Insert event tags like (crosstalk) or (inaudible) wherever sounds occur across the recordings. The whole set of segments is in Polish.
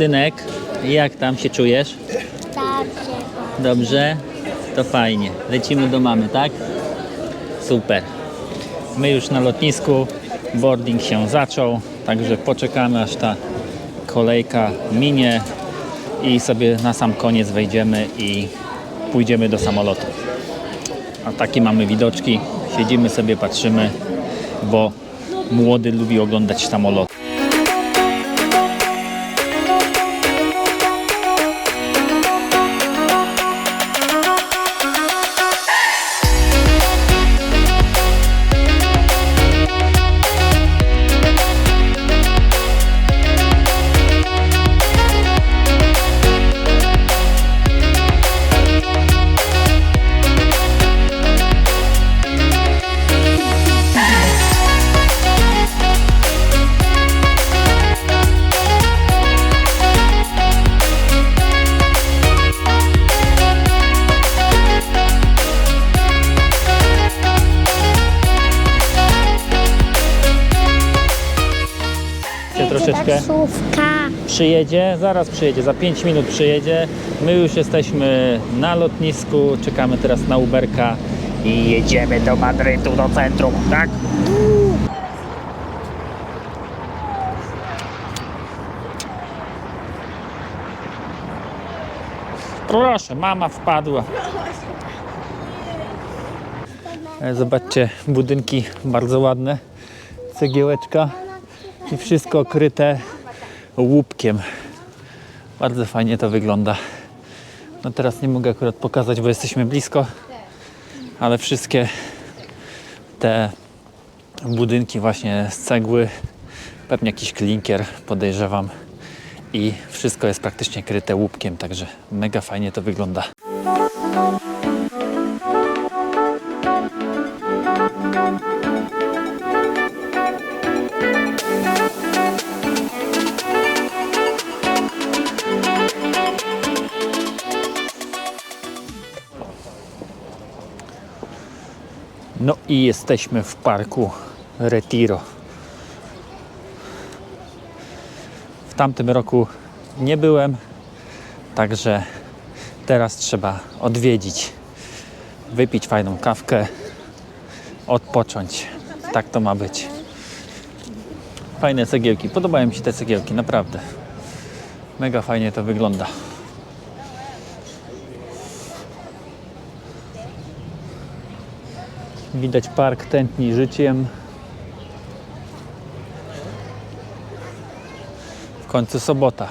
Synek, jak tam się czujesz? Dobrze. Dobrze? To fajnie. Lecimy do mamy, tak? Super. My już na lotnisku. Boarding się zaczął, także poczekamy aż ta kolejka minie i sobie na sam koniec wejdziemy i pójdziemy do samolotu. A takie mamy widoczki. Siedzimy sobie, patrzymy, bo młody lubi oglądać samolot. Troszeczkę Taksówka. przyjedzie, zaraz przyjedzie, za 5 minut przyjedzie. My już jesteśmy na lotnisku, czekamy teraz na Uberka i jedziemy do Madrytu, do centrum, tak? Proszę, mama wpadła. E, Zobaczcie, budynki bardzo ładne, cegiełeczka i wszystko kryte łupkiem. Bardzo fajnie to wygląda. No teraz nie mogę akurat pokazać, bo jesteśmy blisko, ale wszystkie te budynki właśnie z cegły, pewnie jakiś klinkier podejrzewam i wszystko jest praktycznie kryte łupkiem, także mega fajnie to wygląda. No i jesteśmy w parku Retiro. W tamtym roku nie byłem, także teraz trzeba odwiedzić, wypić fajną kawkę, odpocząć. Tak to ma być. Fajne cegiełki. Podobają mi się te cegiełki, naprawdę. Mega fajnie to wygląda. Widać park tętni życiem. W końcu sobota.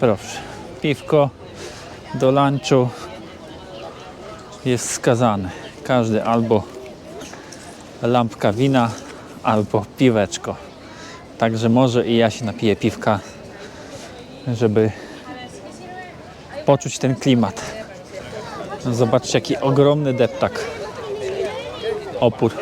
Proszę. Piwko do lunchu jest skazane. Każdy albo lampka wina, albo piweczko. Także może i ja się napiję piwka, żeby poczuć ten klimat. Zobaczcie, jaki ogromny deptak. Opór.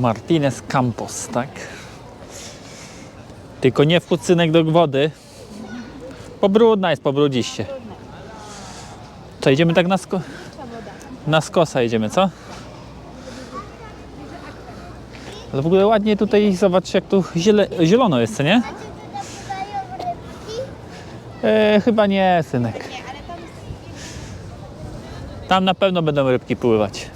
Martinez Campos, tak? Tylko nie wpód synek do wody. Pobrudna jest, pobrudziście. Co, idziemy tak na, sko- na skosa idziemy, co? Ale w ogóle ładnie tutaj, zobaczcie jak tu zielono jest, co nie? E, chyba nie, synek. Tam na pewno będą rybki pływać.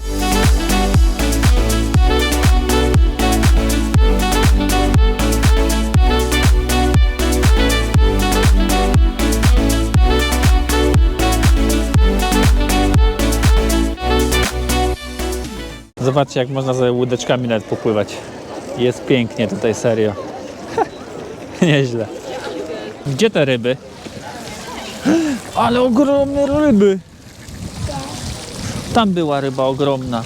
Zobaczcie, jak można sobie łódeczkami nawet popływać. Jest pięknie tutaj, serio. (laughs) Nieźle. Gdzie te ryby? Ale ogromne ryby! Tam była ryba ogromna.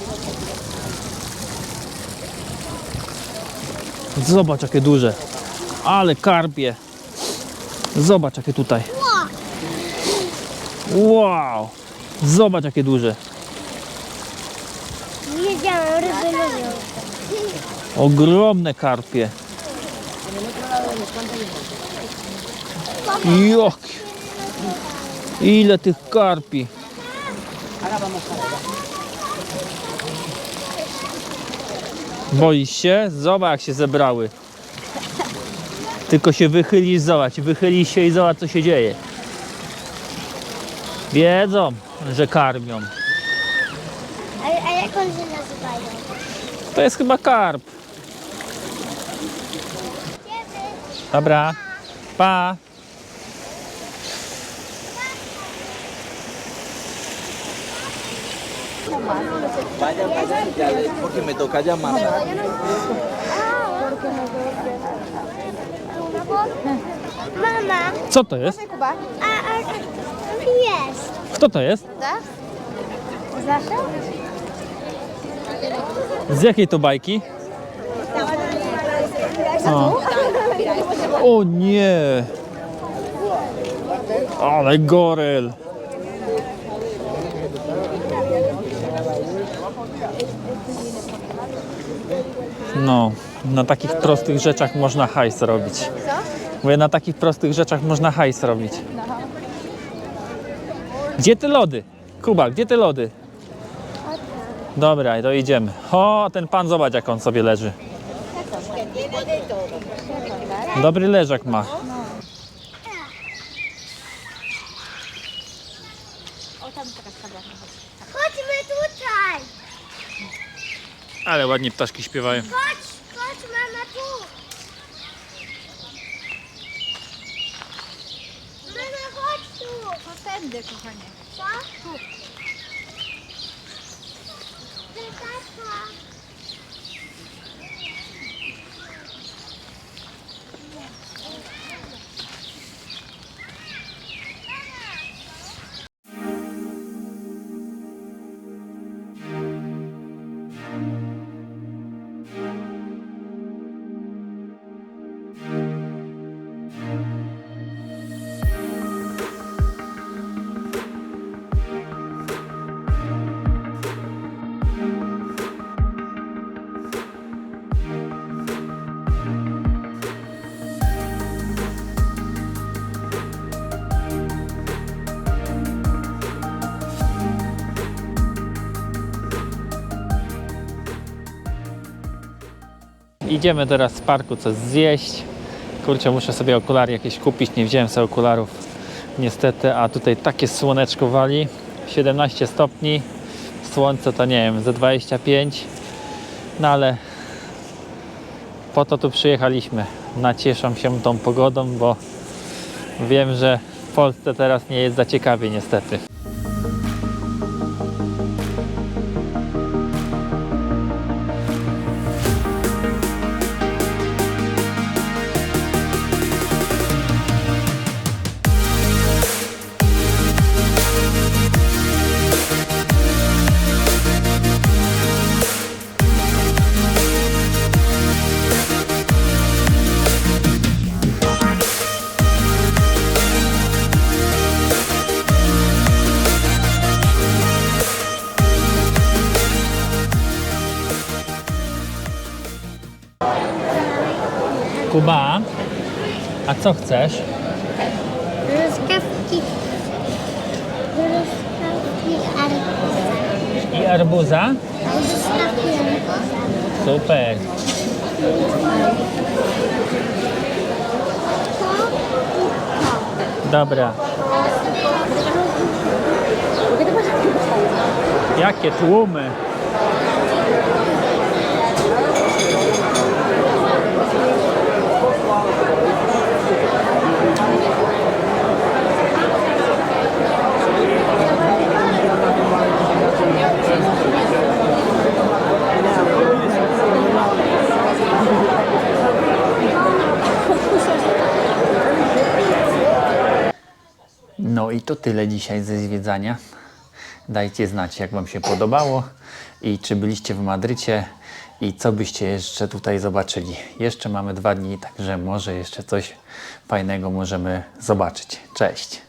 Zobacz, jakie duże. Ale karpie. Zobacz, jakie tutaj. Wow! Zobacz, jakie duże. Widziałam, ryby lubią. Ogromne karpie. Jok! Ile tych karpi? Boisz się? Zobacz jak się zebrały. Tylko się wychylisz, zobacz. Wychylisz się i zobacz co się dzieje. Wiedzą, że karmią. A, jak on się nazywają? To jest chyba karp. Dobra. Pa. Vaya, vaya, ya porque me toca llamar. Mama, Co to jest? a, a, a jest. Kto to jest? Znasz? Z jakiej to bajki? O, o nie! Ale goryl! No, na takich prostych rzeczach można hajs robić. Mówię, na takich prostych rzeczach można hajs robić. Gdzie te lody? Kuba, gdzie te lody? Dobra, to idziemy. O, ten pan zobacz jak on sobie leży. Dobry leżak ma. Chodźmy tutaj. Ale ładnie ptaszki śpiewają. Chodź, chodź mama tu. Mama, chodź tu. To tędy, kochanie. Co? Tu. Tas. Idziemy teraz z parku coś zjeść. Kurczę, muszę sobie okulary jakieś kupić. Nie wziąłem sobie okularów niestety, a tutaj takie słoneczko wali. 17 stopni. Słońce to nie wiem, ze 25. No ale po to tu przyjechaliśmy. Nacieszam się tą pogodą, bo wiem, że w Polsce teraz nie jest za ciekawie niestety. Kuba, a co chcesz? Truskawki. Truskawki arbuza. I arbuza? Truskawki arbuza. Super. Dobra. Jakie tłumy. No i to tyle dzisiaj ze zwiedzania. Dajcie znać, jak Wam się podobało i czy byliście w Madrycie i co byście jeszcze tutaj zobaczyli. Jeszcze mamy dwa dni, także może jeszcze coś fajnego możemy zobaczyć. Cześć!